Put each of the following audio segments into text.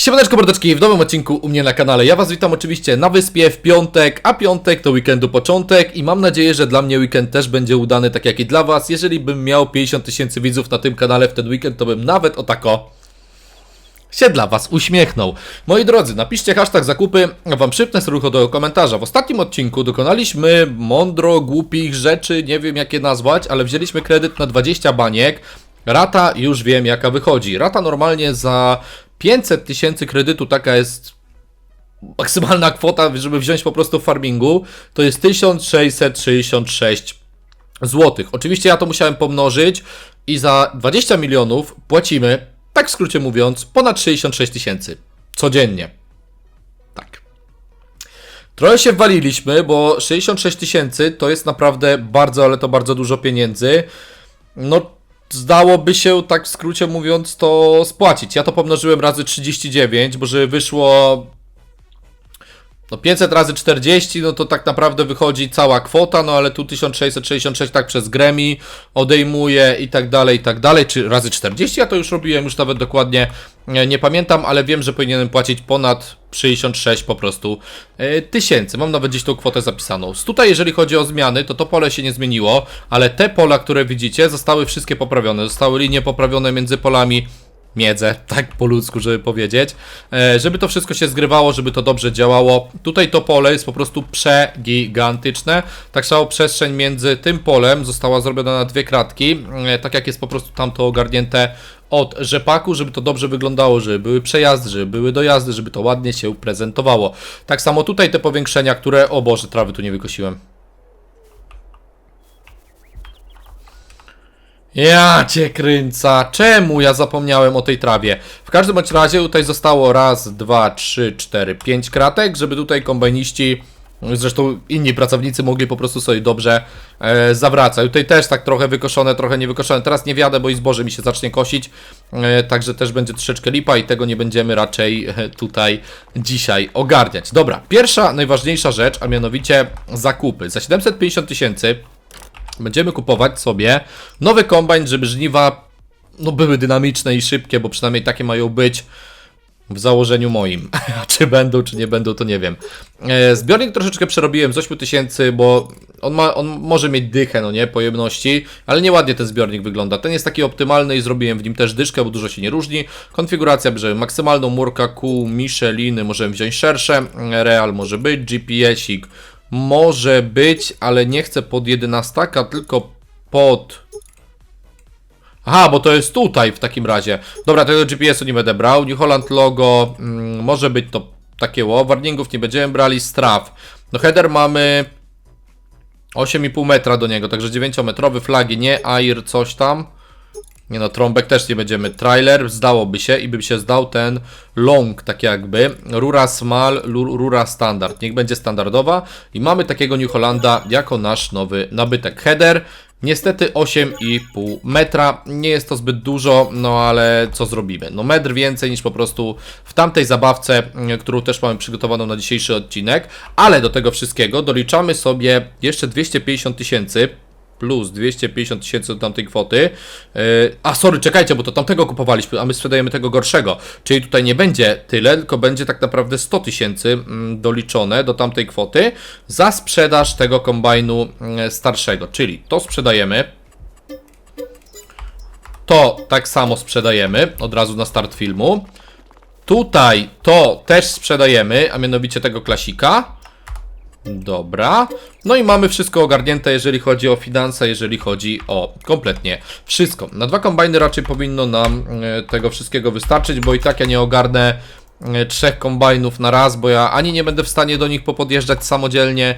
Siemaneczko mordeczki, w nowym odcinku u mnie na kanale. Ja was witam oczywiście na wyspie w piątek, a piątek to weekendu początek i mam nadzieję, że dla mnie weekend też będzie udany tak jak i dla was. Jeżeli bym miał 50 tysięcy widzów na tym kanale w ten weekend, to bym nawet o tako się dla was uśmiechnął. Moi drodzy, napiszcie hashtag zakupy, a wam przypnę serducho do komentarza. W ostatnim odcinku dokonaliśmy mądro głupich rzeczy, nie wiem jak je nazwać, ale wzięliśmy kredyt na 20 baniek. Rata już wiem jaka wychodzi. Rata normalnie za 500 tysięcy kredytu, taka jest maksymalna kwota, żeby wziąć po prostu w farmingu, to jest 1666 złotych. Oczywiście ja to musiałem pomnożyć i za 20 milionów płacimy, tak w skrócie mówiąc, ponad 66 tysięcy codziennie. Tak. Trochę się wwaliliśmy, bo 66 tysięcy to jest naprawdę bardzo, ale to bardzo dużo pieniędzy. No, zdałoby się, tak w skrócie mówiąc, to spłacić. Ja to pomnożyłem razy 39, bo że wyszło no 500 razy 40, no to tak naprawdę wychodzi cała kwota, no ale tu 1666 tak przez gremi odejmuje i tak dalej, i tak dalej, czy razy 40, ja to już robiłem, już nawet dokładnie nie, nie pamiętam, ale wiem, że powinienem płacić ponad 66 po prostu e, tysięcy. Mam nawet gdzieś tą kwotę zapisaną. Tutaj, jeżeli chodzi o zmiany, to to pole się nie zmieniło, ale te pola, które widzicie, zostały wszystkie poprawione. Zostały linie poprawione między polami miedzę, tak po ludzku, żeby powiedzieć, e, żeby to wszystko się zgrywało, żeby to dobrze działało. Tutaj to pole jest po prostu przegigantyczne. Tak samo przestrzeń między tym polem została zrobiona na dwie kratki, e, tak jak jest po prostu tamto ogarnięte od rzepaku, żeby to dobrze wyglądało, żeby były przejazdy, żeby były dojazdy, żeby to ładnie się prezentowało. Tak samo tutaj te powiększenia, które, o Boże, trawy tu nie wykosiłem. Ja cię kręca. Czemu ja zapomniałem o tej trawie? W każdym bądź razie tutaj zostało raz, dwa, trzy, cztery, pięć kratek, żeby tutaj kombajniści, zresztą inni pracownicy mogli po prostu sobie dobrze e, zawracać. Tutaj też tak trochę wykoszone, trochę niewykoszone. Teraz nie wiadę, bo i zboże mi się zacznie kosić, e, także też będzie troszeczkę lipa i tego nie będziemy raczej e, tutaj dzisiaj ogarniać. Dobra, pierwsza, najważniejsza rzecz, a mianowicie zakupy. Za 750 tysięcy będziemy kupować sobie nowy kombajn, żeby żniwa no, były dynamiczne i szybkie, bo przynajmniej takie mają być w założeniu moim. Czy będą, czy nie będą, to nie wiem. E, zbiornik troszeczkę przerobiłem z 8000, bo on, ma, on może mieć dychę, no nie, pojemności, ale nieładnie ten zbiornik wygląda. Ten jest taki optymalny i zrobiłem w nim też dyszkę, bo dużo się nie różni. Konfiguracja bierzemy maksymalną, murka Q, Micheliny, możemy wziąć szersze, Real może być, GPS-ik, może być, ale nie chcę pod 11, tylko pod... Aha, bo to jest tutaj w takim razie. Dobra, tego GPS-u nie będę brał. New Holland logo, mm, może być to takie ło. Warningów nie będziemy brali. Straw. No header mamy 8,5 metra do niego, także 9-metrowy. Flagi nie, air coś tam. Nie no, trąbek też nie będziemy. Trailer zdałoby się i bym się zdał ten long, tak jakby. Rura small, rura standard. Niech będzie standardowa. I mamy takiego New Hollanda jako nasz nowy nabytek. Header. Niestety 8,5 metra. Nie jest to zbyt dużo, no ale co zrobimy? No metr więcej niż po prostu w tamtej zabawce, którą też mamy przygotowaną na dzisiejszy odcinek. Ale do tego wszystkiego doliczamy sobie jeszcze 250 tysięcy plus 250 tysięcy do tamtej kwoty. Yy, a sorry, czekajcie, bo to tamtego kupowaliśmy, a my sprzedajemy tego gorszego. Czyli tutaj nie będzie tyle, tylko będzie tak naprawdę 100 tysięcy mm, doliczone do tamtej kwoty za sprzedaż tego kombajnu mm, starszego. Czyli to sprzedajemy. To tak samo sprzedajemy od razu na start filmu. Tutaj to też sprzedajemy, a mianowicie tego klasika. Dobra. No i mamy wszystko ogarnięte, jeżeli chodzi o finanse, jeżeli chodzi o kompletnie wszystko. Na dwa kombajny raczej powinno nam e, tego wszystkiego wystarczyć, bo i tak ja nie ogarnę e, trzech kombajnów na raz, bo ja ani nie będę w stanie do nich popodjeżdżać samodzielnie,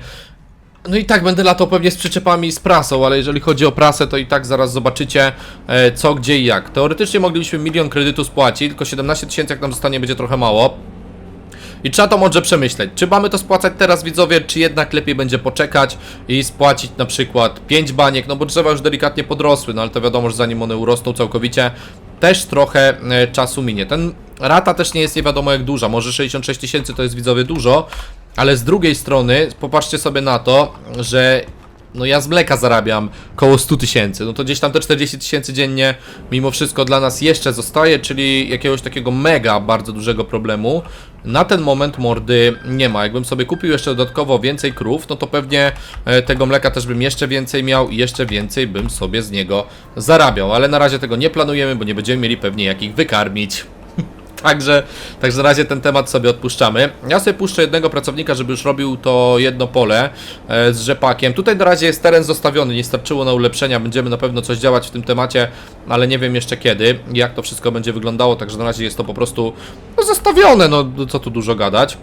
no i tak będę latał pewnie z przyczepami i z prasą, ale jeżeli chodzi o prasę, to i tak zaraz zobaczycie e, co, gdzie i jak. Teoretycznie moglibyśmy milion kredytu spłacić, tylko 17 tysięcy jak nam zostanie będzie trochę mało. I trzeba to mądrze przemyśleć. Czy mamy to spłacać teraz widzowie, czy jednak lepiej będzie poczekać i spłacić na przykład 5 baniek, no bo drzewa już delikatnie podrosły, no ale to wiadomo, że zanim one urosną całkowicie, też trochę e, czasu minie. Ten rata też nie jest nie wiadomo jak duża, może 66 tysięcy to jest widzowie dużo, ale z drugiej strony popatrzcie sobie na to, że no ja z mleka zarabiam koło 100 tysięcy, no to gdzieś tam te 40 tysięcy dziennie mimo wszystko dla nas jeszcze zostaje, czyli jakiegoś takiego mega bardzo dużego problemu. Na ten moment mordy nie ma. Jakbym sobie kupił jeszcze dodatkowo więcej krów, no to pewnie e, tego mleka też bym jeszcze więcej miał i jeszcze więcej bym sobie z niego zarabiał, ale na razie tego nie planujemy, bo nie będziemy mieli pewnie jak ich wykarmić. Także, także na razie ten temat sobie odpuszczamy. Ja sobie puszczę jednego pracownika, żeby już robił to jedno pole e, z rzepakiem. Tutaj na razie jest teren zostawiony, nie starczyło na ulepszenia. Będziemy na pewno coś działać w tym temacie, ale nie wiem jeszcze kiedy, jak to wszystko będzie wyglądało. Także na razie jest to po prostu no, zostawione, no co tu dużo gadać.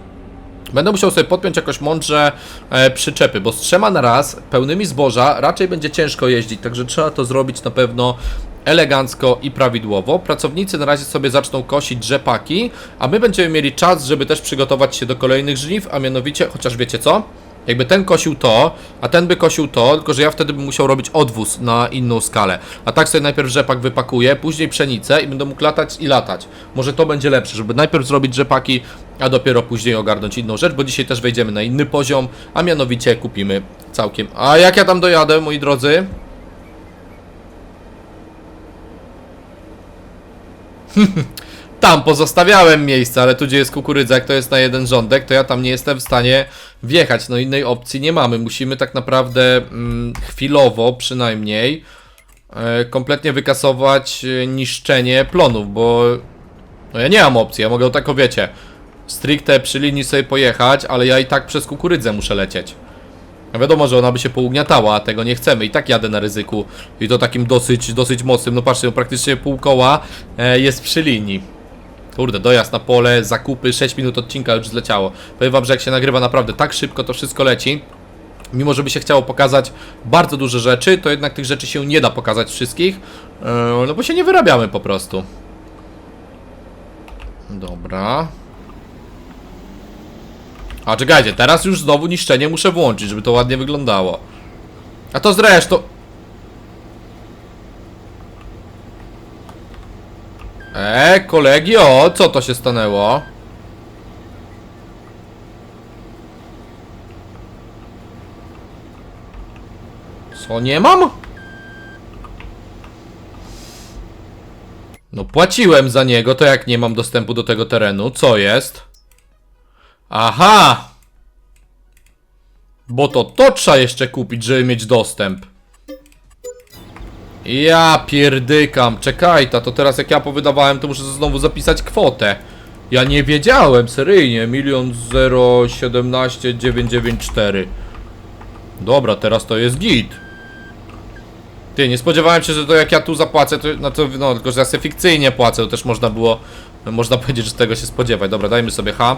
Będę musiał sobie podpiąć jakoś mądrze e, przyczepy, bo z trzema na raz, pełnymi zboża, raczej będzie ciężko jeździć, także trzeba to zrobić na pewno elegancko i prawidłowo. Pracownicy na razie sobie zaczną kosić rzepaki, a my będziemy mieli czas, żeby też przygotować się do kolejnych żniw, a mianowicie, chociaż wiecie co? Jakby ten kosił to, a ten by kosił to, tylko że ja wtedy bym musiał robić odwóz na inną skalę. A tak sobie najpierw rzepak wypakuję, później pszenicę i będę mógł latać i latać. Może to będzie lepsze, żeby najpierw zrobić rzepaki, a dopiero później ogarnąć inną rzecz, bo dzisiaj też wejdziemy na inny poziom, a mianowicie kupimy całkiem. A jak ja tam dojadę, moi drodzy? Tam pozostawiałem miejsce, ale tu gdzie jest kukurydza, jak to jest na jeden rządek, to ja tam nie jestem w stanie wjechać. No innej opcji nie mamy. Musimy tak naprawdę mm, chwilowo przynajmniej e, kompletnie wykasować e, niszczenie plonów, bo no ja nie mam opcji. Ja mogę tak wiecie, stricte przy linii sobie pojechać, ale ja i tak przez kukurydzę muszę lecieć. A wiadomo, że ona by się pougniatała, a tego nie chcemy. I tak jadę na ryzyku. I to takim dosyć, dosyć mocnym. No patrzcie, no praktycznie pół koła e, jest przy linii. Kurde, dojazd na pole, zakupy, 6 minut odcinka już zleciało. Powiem wam, że jak się nagrywa naprawdę tak szybko, to wszystko leci. Mimo, że by się chciało pokazać bardzo duże rzeczy, to jednak tych rzeczy się nie da pokazać wszystkich. e, No bo się nie wyrabiamy po prostu. Dobra. A czekajcie, teraz już znowu niszczenie muszę włączyć, żeby to ładnie wyglądało. A to zresztą... E, kolegi, o, co to się stanęło? Co, nie mam? No płaciłem za niego, to jak nie mam dostępu do tego terenu, co jest? Aha! Bo to to trzeba jeszcze kupić, żeby mieć dostęp. Ja pierdykam, czekaj ta, to teraz jak ja powydawałem, to muszę znowu zapisać kwotę. Ja nie wiedziałem, seryjnie, milion zero siedemnaście dziewięć dziewięć cztery. Dobra, teraz to jest git. Ty, nie spodziewałem się, że to jak ja tu zapłacę, to, no to, no, tylko że ja sobie fikcyjnie płacę, to też można było, można powiedzieć, że tego się spodziewać. Dobra, dajmy sobie H.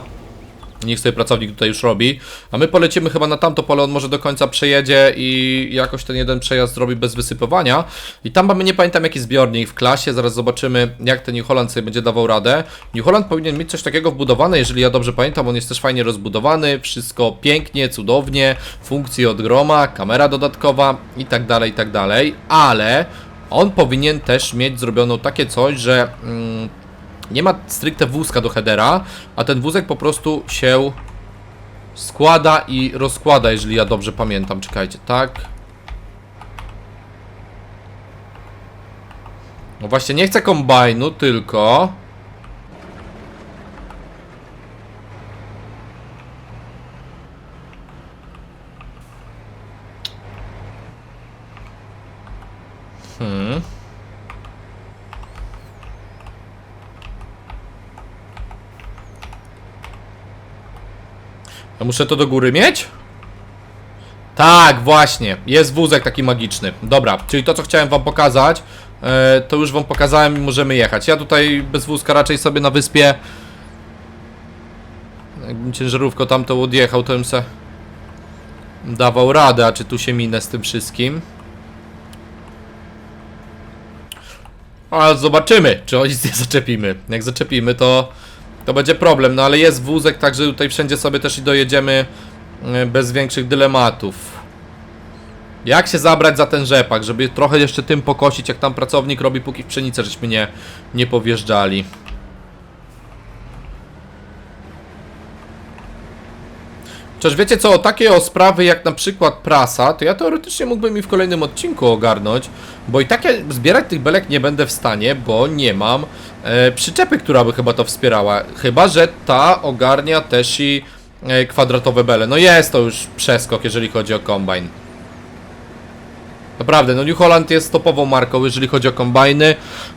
Niech sobie pracownik tutaj już robi. A my polecimy chyba na tamto pole, on może do końca przejedzie i jakoś ten jeden przejazd zrobi bez wysypywania. I tam mamy, nie pamiętam jaki zbiornik w klasie, zaraz zobaczymy jak ten New Holland sobie będzie dawał radę. New Holland powinien mieć coś takiego wbudowane, jeżeli ja dobrze pamiętam, on jest też fajnie rozbudowany, wszystko pięknie, cudownie, funkcje od groma, kamera dodatkowa i tak dalej, i tak dalej, ale on powinien też mieć zrobioną takie coś, że... Mm, nie ma stricte wózka do headera, a ten wózek po prostu się składa i rozkłada, jeżeli ja dobrze pamiętam. Czekajcie, tak. No właśnie, nie chcę kombajnu, tylko... Muszę to do góry mieć? Tak, właśnie. Jest wózek taki magiczny. Dobra, czyli to, co chciałem wam pokazać, e, to już wam pokazałem i możemy jechać. Ja tutaj bez wózka raczej sobie na wyspie... Jakbym ciężarówką tamtą odjechał, to bym se dawał radę, a czy tu się minę z tym wszystkim. Ale zobaczymy, czy o nic nie zaczepimy. Jak zaczepimy, to to będzie problem, no ale jest wózek, także tutaj wszędzie sobie też i dojedziemy e, bez większych dylematów. Jak się zabrać za ten rzepak, żeby trochę jeszcze tym pokosić, jak tam pracownik robi, póki w pszenicę żeśmy nie, nie powjeżdżali. Chociaż wiecie co, takie o sprawy jak na przykład prasa, to ja teoretycznie mógłbym i w kolejnym odcinku ogarnąć, bo i takie zbierać tych belek nie będę w stanie, bo nie mam e, przyczepy, która by chyba to wspierała. Chyba, że ta ogarnia też i e, kwadratowe bele. No jest to już przeskok, jeżeli chodzi o kombajn. Naprawdę, no New Holland jest topową marką, jeżeli chodzi o kombajny.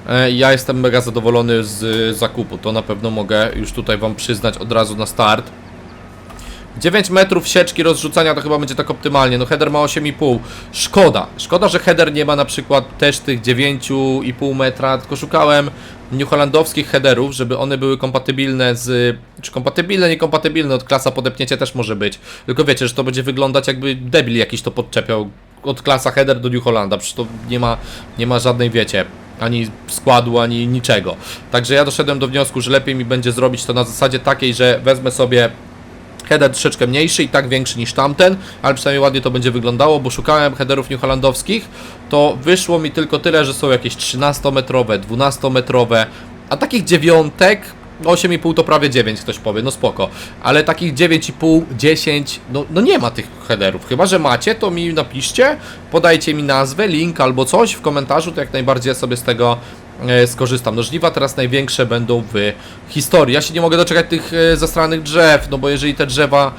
E, Ja jestem mega zadowolony z zakupu, to na pewno mogę już tutaj Wam przyznać od razu na start. 9 metrów sieczki rozrzucania to chyba będzie tak optymalnie. No header ma 8,5. Szkoda. Szkoda, że header nie ma na przykład też tych 9,5 metra. Tylko szukałem New Hollandowskich headerów, żeby one były kompatybilne z. Czy kompatybilne, niekompatybilne, od klasa podepnięcie też może być. Tylko wiecie, że to będzie wyglądać jakby debil jakiś to podczepiał od klasa header do New Hollanda. Przecież to nie ma, nie ma żadnej, wiecie, ani składu, ani niczego. Także ja doszedłem do wniosku, że lepiej mi będzie zrobić to na zasadzie takiej, że wezmę sobie header troszeczkę mniejszy i tak większy niż tamten, ale przynajmniej ładnie to będzie wyglądało, bo szukałem headerów New Hollandowskich, to wyszło mi tylko tyle, że są jakieś 13-metrowe, 12-metrowe, a takich dziewiątek, 8,5 to prawie 9 ktoś powie, no spoko, ale takich 9,5, 10, no, no nie ma tych headerów, chyba że macie, to mi napiszcie, podajcie mi nazwę, link albo coś w komentarzu, to jak najbardziej sobie z tego skorzystam. No żniwa teraz największe będą w historii. Ja się nie mogę doczekać tych e, zastranych drzew, no bo jeżeli te drzewa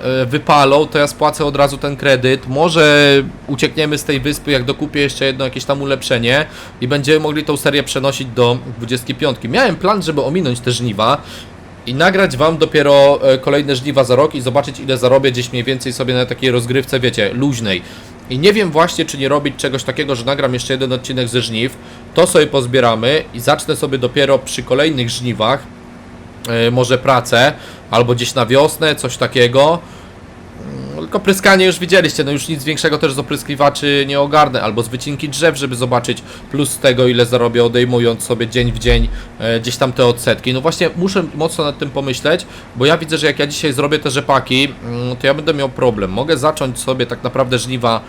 e, wypalą, to ja spłacę od razu ten kredyt. Może uciekniemy z tej wyspy, jak dokupię jeszcze jedno jakieś tam ulepszenie i będziemy mogli tą serię przenosić do 25. Miałem plan, żeby ominąć te żniwa i nagrać wam dopiero e, kolejne żniwa za rok i zobaczyć ile zarobię gdzieś mniej więcej sobie na takiej rozgrywce, wiecie, luźnej. I nie wiem właśnie, czy nie robić czegoś takiego, że nagram jeszcze jeden odcinek ze żniw, to sobie pozbieramy i zacznę sobie dopiero przy kolejnych żniwach, e, może pracę, albo gdzieś na wiosnę, coś takiego. Mm, Tylko pryskanie już widzieliście, no już nic większego też z opryskiwaczy nie ogarnę, albo z wycinki drzew, żeby zobaczyć plus tego ile zarobię odejmując sobie dzień w dzień e, gdzieś tam te odsetki. No właśnie muszę mocno nad tym pomyśleć, bo ja widzę, że jak ja dzisiaj zrobię te rzepaki, mm, to ja będę miał problem. Mogę zacząć sobie tak naprawdę żniwa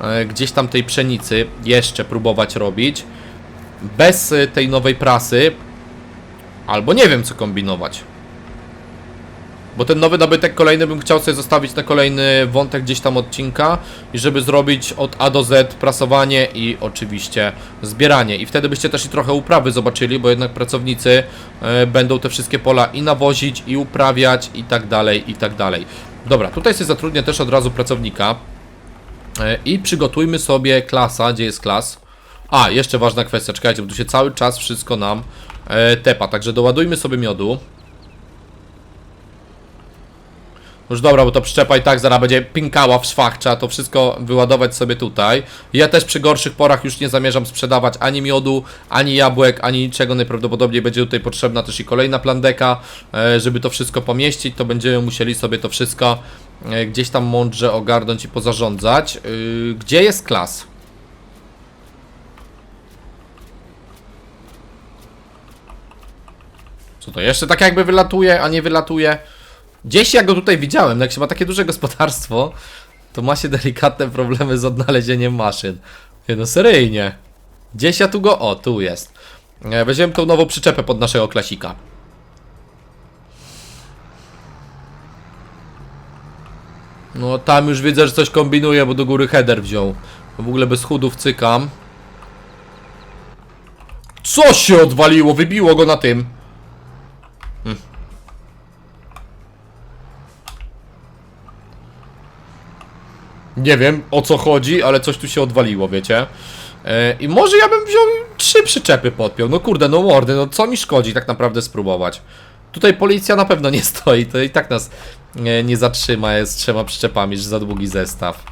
e, gdzieś tam tej pszenicy jeszcze próbować robić bez e, tej nowej prasy, albo nie wiem co kombinować. Bo ten nowy nabytek kolejny bym chciał sobie zostawić na kolejny wątek gdzieś tam odcinka i żeby zrobić od A do Z prasowanie i oczywiście zbieranie. I wtedy byście też i trochę uprawy zobaczyli, bo jednak pracownicy e, będą te wszystkie pola i nawozić, i uprawiać, i tak dalej, i tak dalej. Dobra, tutaj sobie zatrudnię też od razu pracownika e, i przygotujmy sobie klasa. Gdzie jest klas? A, jeszcze ważna kwestia, czekajcie, bo tu się cały czas wszystko nam e, tepa, także doładujmy sobie miodu. Już dobra, bo to przyczepa i tak zaraz będzie pinkała w szwach, trzeba to wszystko wyładować sobie tutaj. Ja też przy gorszych porach już nie zamierzam sprzedawać ani miodu, ani jabłek, ani niczego. Najprawdopodobniej będzie tutaj potrzebna też i kolejna plandeka, e, żeby to wszystko pomieścić, to będziemy musieli sobie to wszystko e, gdzieś tam mądrze ogarnąć i pozarządzać. Yy, Gdzie jest klas? Co to jeszcze tak jakby wylatuje, a nie wylatuje? Gdzieś ja go tutaj widziałem, no jak się ma takie duże gospodarstwo, to ma się delikatne problemy z odnalezieniem maszyn. No seryjnie. Gdzieś ja tu go... O, tu jest. E, Weźmiemy tą nową przyczepę pod naszego klasika. No tam już widzę, że coś kombinuje, bo do góry header wziął. W ogóle bez chudów cykam. Co się odwaliło? Wybiło go na tym. Nie wiem o co chodzi, ale coś tu się odwaliło, wiecie. E, I może ja bym wziął trzy przyczepy podpiął. No kurde, no mordy, no co mi szkodzi tak naprawdę spróbować. Tutaj policja na pewno nie stoi, to i tak nas e, nie zatrzyma z trzema przyczepami, że za długi zestaw.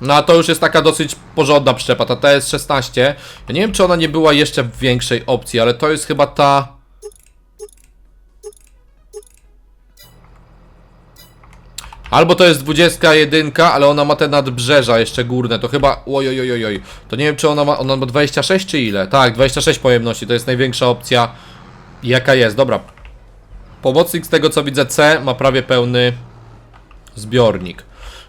No a to już jest taka dosyć porządna przyczepa, ta TS16. Ja nie wiem czy ona nie była jeszcze w większej opcji, ale to jest chyba ta... Albo to jest 21, ale ona ma te nadbrzeża jeszcze górne, to chyba... Oj, oj, oj, oj, oj. To nie wiem, czy ona ma, ona ma 26 czy ile? Tak, 26 pojemności, to jest największa opcja, jaka jest. Dobra. Pomocnik z tego, co widzę, C ma prawie pełny zbiornik.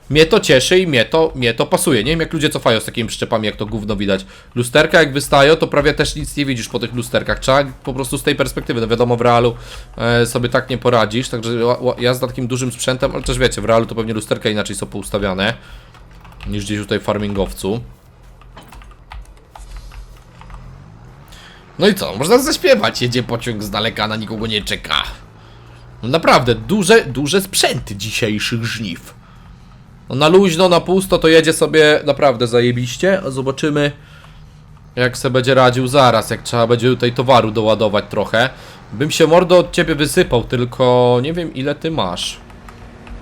Mnie to cieszy i mnie to, mnie to pasuje. Nie wiem jak ludzie cofają z takimi przyczepami, jak to gówno widać. Lusterka jak wystają, to prawie też nic nie widzisz po tych lusterkach. Trzeba po prostu z tej perspektywy, no wiadomo w realu e, sobie tak nie poradzisz, także ła- jazda takim dużym sprzętem, ale też wiecie, w realu to pewnie lusterka inaczej są poustawiane niż gdzieś tutaj w farmingowcu. No i co? Można zaśpiewać. Jedzie pociąg z daleka, na nikogo nie czeka. No naprawdę, duże, duże sprzęty dzisiejszych żniw. No na luźno, na pusto to jedzie sobie naprawdę zajebiście, zobaczymy jak se będzie radził zaraz, jak trzeba będzie tutaj towaru doładować trochę. Bym się mordo od ciebie wysypał, tylko nie wiem ile ty masz.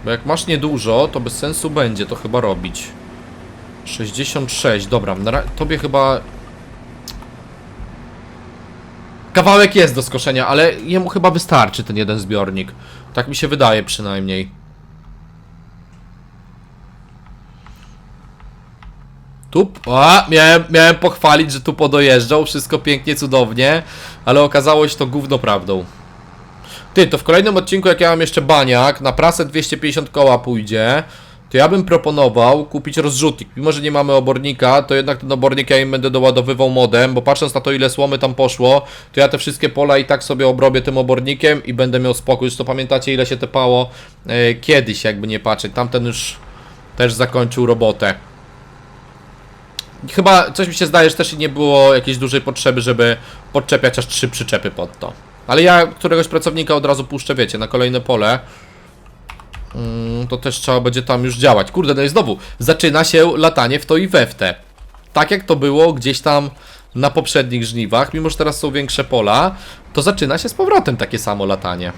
Bo jak masz niedużo, to bez sensu będzie to chyba robić. 66, dobra, tobie chyba Kawałek jest do skoszenia, ale jemu chyba wystarczy ten jeden zbiornik. Tak mi się wydaje przynajmniej. Tu, a, miałem, miałem pochwalić, że tu podojeżdżał, wszystko pięknie, cudownie, ale okazało się to gówno prawdą. Ty, to w kolejnym odcinku, jak ja mam jeszcze baniak, na prasę 250 koła pójdzie, to ja bym proponował kupić rozrzutnik. Mimo, że nie mamy obornika, to jednak ten obornik ja im będę doładowywał modem, bo patrząc na to, ile słomy tam poszło, to ja te wszystkie pola i tak sobie obrobię tym obornikiem i będę miał spokój. To pamiętacie, ile się tepało e, kiedyś, jakby nie patrzeć. Tamten już też zakończył robotę. Chyba coś mi się zdaje, że też nie było jakiejś dużej potrzeby, żeby podczepiać aż trzy przyczepy pod to. Ale ja któregoś pracownika od razu puszczę, wiecie, na kolejne pole. Mm, to też trzeba będzie tam już działać. Kurde, no i znowu, zaczyna się latanie w to i we w te. Tak jak to było gdzieś tam na poprzednich żniwach, mimo że teraz są większe pola, to zaczyna się z powrotem takie samo latanie.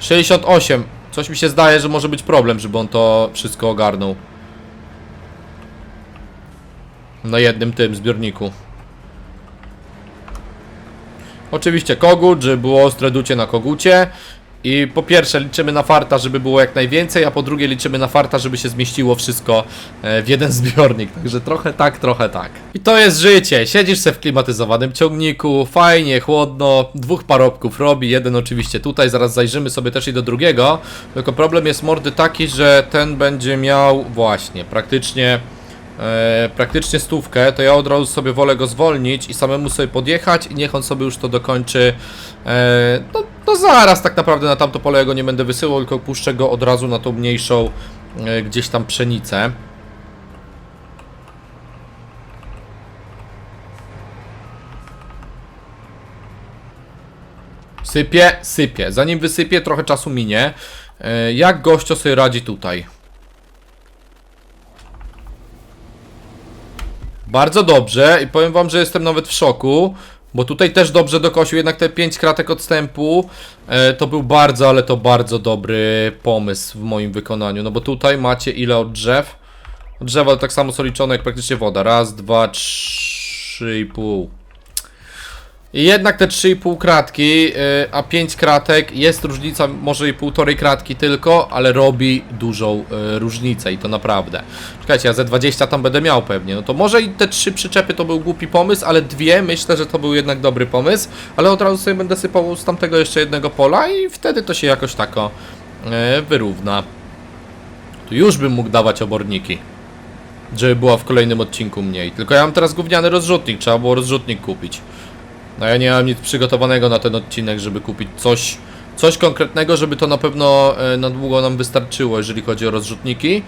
68. Coś mi się zdaje, że może być problem, żeby on to wszystko ogarnął. Na jednym tym zbiorniku. Oczywiście kogut, żeby było ostre ducie na kogucie. I po pierwsze liczymy na farta, żeby było jak najwięcej, a po drugie liczymy na farta, żeby się zmieściło wszystko e, w jeden zbiornik. Także trochę tak, trochę tak. I to jest życie. Siedzisz se w klimatyzowanym ciągniku, fajnie, chłodno, dwóch parobków robi, jeden oczywiście tutaj, zaraz zajrzymy sobie też i do drugiego. Tylko problem jest mordy taki, że ten będzie miał właśnie praktycznie praktycznie stówkę, to ja od razu sobie wolę go zwolnić i samemu sobie podjechać i niech on sobie już to dokończy. E, no, no zaraz tak naprawdę na tamto pole go nie będę wysyłał, tylko puszczę go od razu na tą mniejszą e, gdzieś tam pszenicę. Sypie, sypie. Zanim wysypie, trochę czasu minie. E, jak gościo sobie radzi tutaj? Bardzo dobrze i powiem wam, że jestem nawet w szoku, bo tutaj też dobrze dokosił, jednak te 5 kratek odstępu e, to był bardzo, ale to bardzo dobry pomysł w moim wykonaniu, no bo tutaj macie ile od drzew? Drzewa tak samo są liczone jak praktycznie woda, raz, dwa, trzy i pół. I jednak te 3,5 kratki, yy, a 5 kratek, jest różnica, może i półtorej kratki tylko, ale robi dużą yy, różnicę i to naprawdę. Czekajcie, ja ze 20 tam będę miał pewnie, no to może i te 3 przyczepy to był głupi pomysł, ale dwie myślę, że to był jednak dobry pomysł, ale od razu sobie będę sypał z tamtego jeszcze jednego pola i wtedy to się jakoś tako yy, wyrówna. Tu już bym mógł dawać oborniki. Żeby była w kolejnym odcinku mniej. Tylko ja mam teraz gówniany rozrzutnik, trzeba było rozrzutnik kupić. No ja nie mam nic przygotowanego na ten odcinek, żeby kupić coś, coś konkretnego, żeby to na pewno e, na długo nam wystarczyło, jeżeli chodzi o rozrzutniki.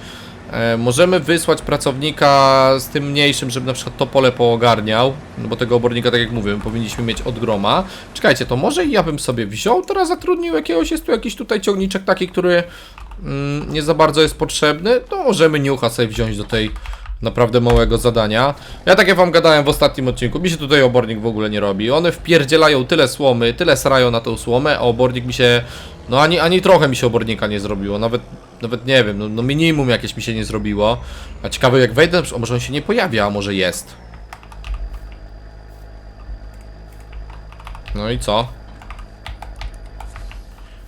E, możemy wysłać pracownika z tym mniejszym, żeby na przykład to pole poogarniał, no bo tego obornika, tak jak mówiłem, powinniśmy mieć od groma. Czekajcie, to może ja bym sobie wziął, teraz zatrudnił jakiegoś, jest tu jakiś tutaj ciągniczek taki, który mm, nie za bardzo jest potrzebny, to możemy niucha sobie wziąć do tej naprawdę małego zadania. Ja tak jak wam gadałem w ostatnim odcinku, mi się tutaj obornik w ogóle nie robi. One wpierdzielają tyle słomy, tyle srają na tą słomę, a obornik mi się... No ani, ani trochę mi się obornika nie zrobiło, nawet, nawet nie wiem, no, no minimum jakieś mi się nie zrobiło. A ciekawe jak wejdę, może on się nie pojawia, a może jest. No i co?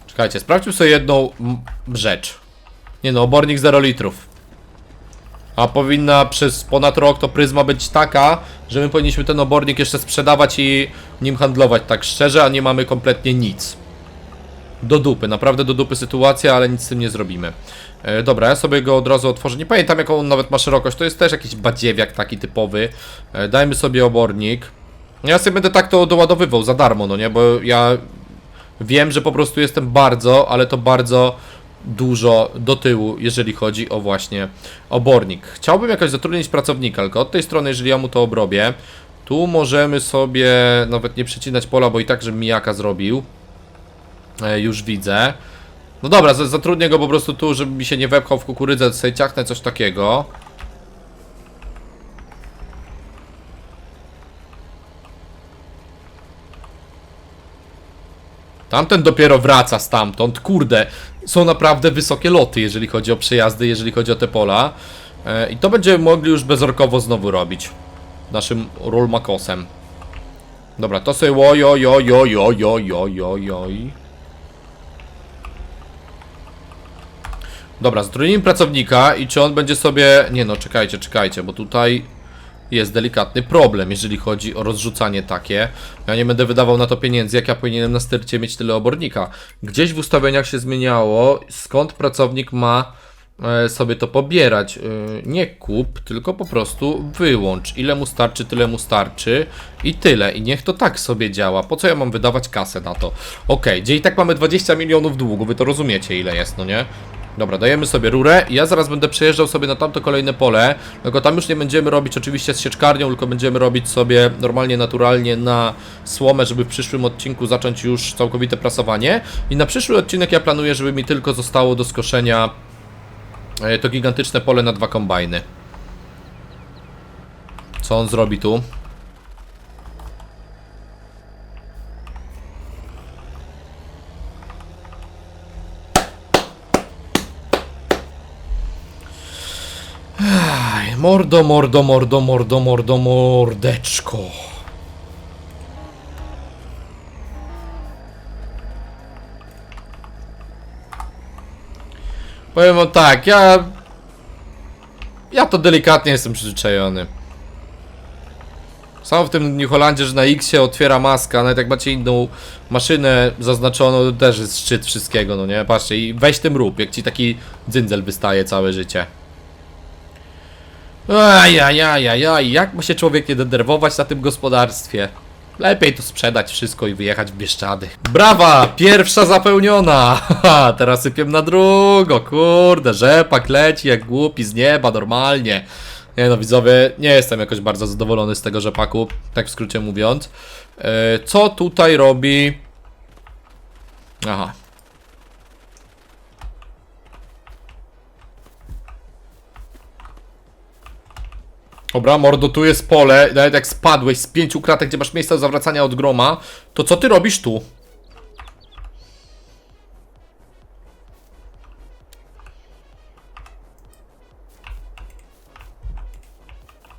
Czekajcie, sprawdźmy sobie jedną rzecz. Nie no, obornik 0 litrów. A powinna przez ponad rok to pryzma być taka, że my powinniśmy ten obornik jeszcze sprzedawać i nim handlować tak szczerze, a nie mamy kompletnie nic. do dupy, naprawdę do dupy sytuacja, ale nic z tym nie zrobimy. E, dobra, ja sobie go od razu otworzę. Nie pamiętam jaką on nawet ma szerokość, to jest też jakiś badziewiak taki typowy. E, dajmy sobie obornik. Ja sobie będę tak to doładowywał za darmo, no nie, bo ja wiem, że po prostu jestem bardzo, ale to bardzo dużo do tyłu, jeżeli chodzi o właśnie obornik. Chciałbym jakoś zatrudnić pracownika, tylko od tej strony, jeżeli ja mu to obrobię, tu możemy sobie nawet nie przecinać pola, bo i tak, żebym mijaka zrobił. E, już widzę. No dobra, zatrudnię go po prostu tu, żeby mi się nie wepchał w kukurydzę, sobie ciachnę coś takiego. Tamten dopiero wraca stamtąd, kurde, są naprawdę wysokie loty, jeżeli chodzi o przejazdy, jeżeli chodzi o te pola. E, I to będziemy mogli już bezorkowo znowu robić. Naszym Rolmakosem. Dobra, to sobie oj, oj, oj, oj, oj, oj, oj, oj, oj. Dobra, zatrudnijmy pracownika i czy on będzie sobie... Nie no, czekajcie, czekajcie, bo tutaj jest delikatny problem, jeżeli chodzi o rozrzucanie takie. Ja nie będę wydawał na to pieniędzy, jak ja powinienem na stercie mieć tyle obornika. Gdzieś w ustawieniach się zmieniało, skąd pracownik ma e, sobie to pobierać. E, nie kup, tylko po prostu wyłącz. Ile mu starczy, tyle mu starczy i tyle. I niech to tak sobie działa. Po co ja mam wydawać kasę na to? Okej, gdzie i tak mamy 20 milionów długu, wy to rozumiecie ile jest, no nie? Dobra, dajemy sobie rurę ja zaraz będę przejeżdżał sobie na tamto kolejne pole, tylko tam już nie będziemy robić oczywiście z sieczkarnią, tylko będziemy robić sobie normalnie, naturalnie na słomę, żeby w przyszłym odcinku zacząć już całkowite prasowanie i na przyszły odcinek ja planuję, żeby mi tylko zostało do skoszenia e, to gigantyczne pole na dwa kombajny. Co on zrobi tu? Aj, mordo, mordo, mordo, mordo, mordo, mordeczko. Powiem wam tak, ja... Ja to delikatnie jestem przyzwyczajony. Samo w tym New Holandzie, że na X się otwiera maska, nawet jak macie inną maszynę zaznaczoną, to też jest szczyt wszystkiego, no nie? Patrzcie, i weź tym rób, jak ci taki dzyndzel wystaje całe życie. Ajajajajaj, jak ma się człowiek nie denerwować na tym gospodarstwie? Lepiej to sprzedać wszystko i wyjechać w Bieszczady. Brawa! Pierwsza zapełniona! Haha, teraz sypiem na drugo, kurde, rzepak leci jak głupi z nieba, normalnie. Nie no, widzowie, nie jestem jakoś bardzo zadowolony z tego rzepaku, tak w skrócie mówiąc. E, co tutaj robi... Aha, Dobra, mordo, tu jest pole. Nawet jak spadłeś z pięciu kratek, gdzie masz miejsce do zawracania od groma, to co ty robisz tu?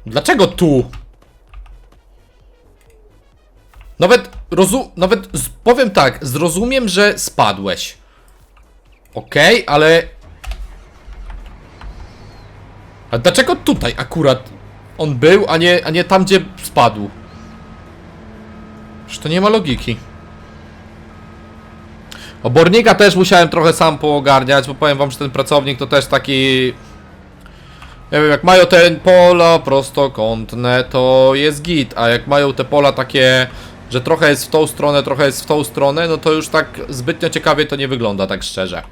Dlaczego tu? Nawet rozum... Nawet powiem tak, zrozumiem, że spadłeś. Okej, ale... A dlaczego tutaj akurat on był, a nie, a nie tam, gdzie spadł? Że to nie ma logiki. Obornika też musiałem trochę sam poogarniać, bo powiem wam, że ten pracownik to też taki... Nie wiem, jak mają te pola prostokątne, to jest git, a jak mają te pola takie, że trochę jest w tą stronę, trochę jest w tą stronę, no to już tak zbytnio ciekawie to nie wygląda, tak szczerze.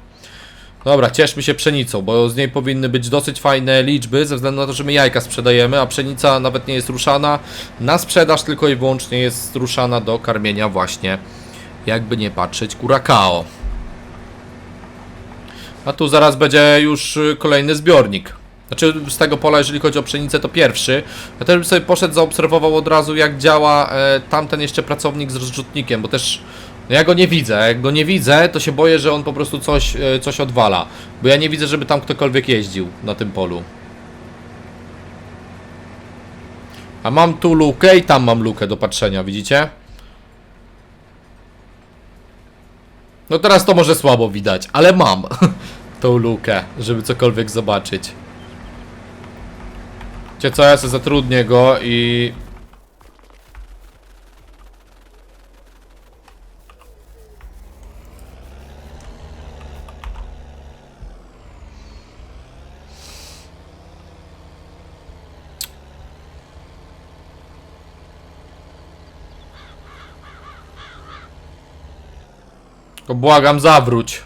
Dobra, cieszmy się pszenicą, bo z niej powinny być dosyć fajne liczby, ze względu na to, że my jajka sprzedajemy, a pszenica nawet nie jest ruszana na sprzedaż, tylko i wyłącznie jest ruszana do karmienia właśnie, jakby nie patrzeć, kurakao. A tu zaraz będzie już y, kolejny zbiornik. Znaczy z tego pola, jeżeli chodzi o pszenicę, to pierwszy. Ja też bym sobie poszedł, zaobserwował od razu, jak działa e, tamten jeszcze pracownik z rozrzutnikiem, bo też ja go nie widzę. Jak go nie widzę, to się boję, że on po prostu coś, e, coś odwala. Bo ja nie widzę, żeby tam ktokolwiek jeździł na tym polu. A mam tu lukę i tam mam lukę do patrzenia, widzicie? No teraz to może słabo widać, ale mam tą lukę, żeby cokolwiek zobaczyć. Wiecie co, ja sobie zatrudnię go i... Błagam, zawróć.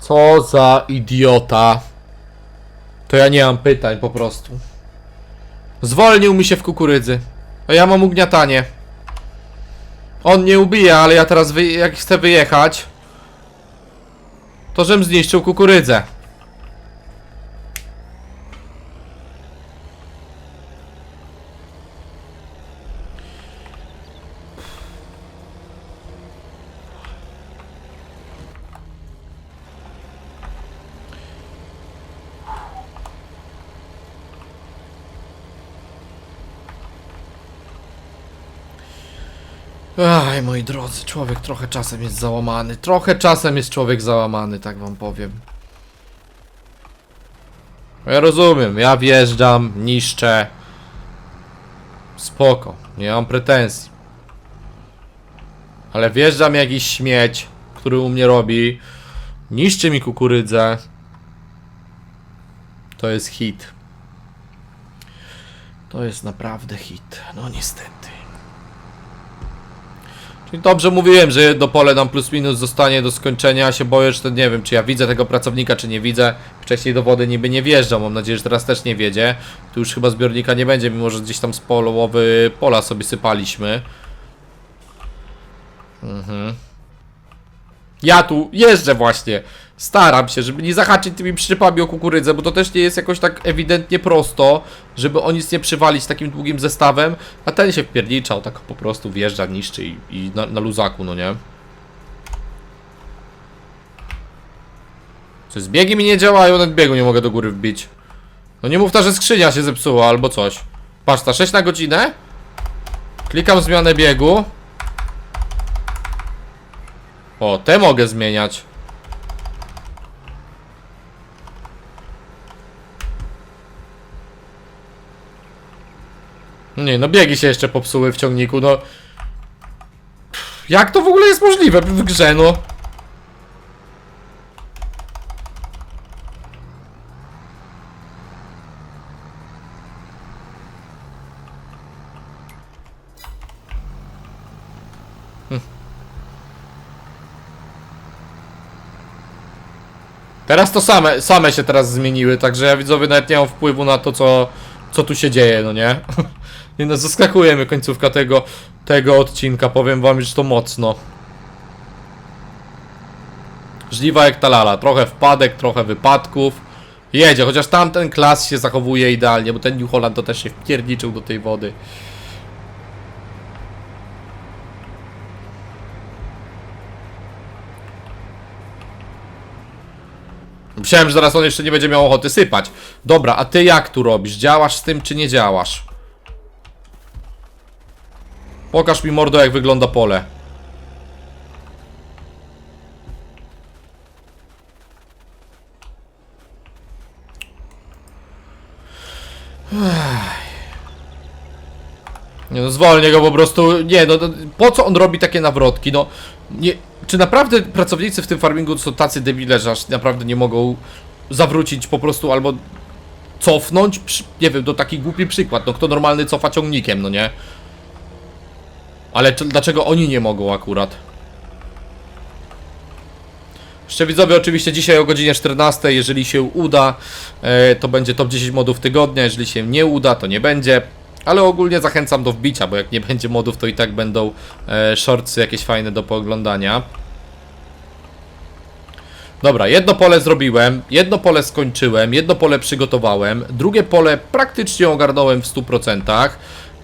Co za idiota. To ja nie mam pytań po prostu. Zwolnił mi się w kukurydzy. A ja mam ugniatanie. On nie ubija, ale ja teraz jak chcę wyjechać, to żem zniszczył kukurydzę. Aj, moi drodzy, człowiek trochę czasem jest załamany. Trochę czasem jest człowiek załamany, tak wam powiem. Ja rozumiem, ja wjeżdżam, niszczę. Spoko, nie mam pretensji. Ale wjeżdżam jakiś śmieć, który u mnie robi. Niszczy mi kukurydzę. To jest hit. To jest naprawdę hit. No niestety. Czyli dobrze mówiłem, że jedno pole nam plus minus zostanie do skończenia. Się boję, że to nie wiem, czy ja widzę tego pracownika, czy nie widzę. Wcześniej do wody niby nie wjeżdżał. Mam nadzieję, że teraz też nie wiedzie. Tu już chyba zbiornika nie będzie, mimo że gdzieś tam z połowy pola sobie sypaliśmy. Mhm. Ja tu jeżdżę właśnie. Staram się, żeby nie zahaczyć tymi przyczypami o kukurydzę, bo to też nie jest jakoś tak ewidentnie prosto, żeby o nic nie przywalić takim długim zestawem, a ten się wpierniczał, tak po prostu wjeżdża, niszczy i, i na, na luzaku, no nie? Czy zbiegi mi nie działają, nawet biegu nie mogę do góry wbić. No nie mów ta, że skrzynia się zepsuła albo coś. Patrz, ta 6 na godzinę. Klikam zmianę biegu. O, te mogę zmieniać. Nie, no biegi się jeszcze popsuły w ciągniku, no. Jak to w ogóle jest możliwe w grze, no? Teraz to same, same się teraz zmieniły, także ja widzowie nawet nie mam wpływu na to, co, co tu się dzieje, no nie? nie no, zaskakuje mnie końcówka tego, tego odcinka, powiem wam, że to mocno. Żliwa jak ta lala, trochę wpadek, trochę wypadków. Jedzie, chociaż tamten klas się zachowuje idealnie, bo ten New Holland to też się wpierniczył do tej wody. Myślałem, że zaraz on jeszcze nie będzie miał ochoty sypać. Dobra, a ty jak tu robisz? Działasz z tym, czy nie działasz? Pokaż mi mordo, jak wygląda pole. Nie no, zwolnię go po prostu. Nie no, po co on robi takie nawrotki? No, nie. Czy naprawdę pracownicy w tym farmingu są tacy debile, że aż naprawdę nie mogą zawrócić po prostu albo cofnąć? Nie wiem, to taki głupi przykład. No, kto normalny cofa ciągnikiem, no nie? Ale dlaczego oni nie mogą akurat? Jeszcze widzowie, oczywiście dzisiaj o godzinie 14, jeżeli się uda, e, to będzie top 10 modów tygodnia, jeżeli się nie uda, to nie będzie. Ale ogólnie zachęcam do wbicia, bo jak nie będzie modów, to i tak będą e, shortsy jakieś fajne do pooglądania. Dobra, jedno pole zrobiłem, jedno pole skończyłem, jedno pole przygotowałem, drugie pole praktycznie ogarnąłem w 100%.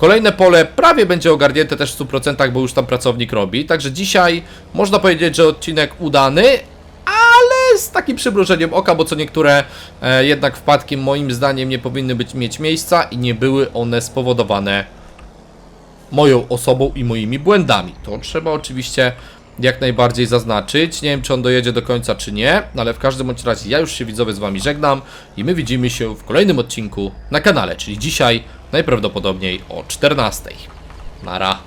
Kolejne pole prawie będzie ogarnięte też w 100%, bo już tam pracownik robi. Także dzisiaj można powiedzieć, że odcinek udany, ale z takim przymrużeniem oka, bo co niektóre e, jednak wpadki moim zdaniem nie powinny być mieć miejsca i nie były one spowodowane moją osobą i moimi błędami. To trzeba oczywiście jak najbardziej zaznaczyć. Nie wiem, czy on dojedzie do końca, czy nie, ale w każdym bądź razie ja już się widzowie z wami żegnam i my widzimy się w kolejnym odcinku na kanale, czyli dzisiaj najprawdopodobniej o 14. Nara.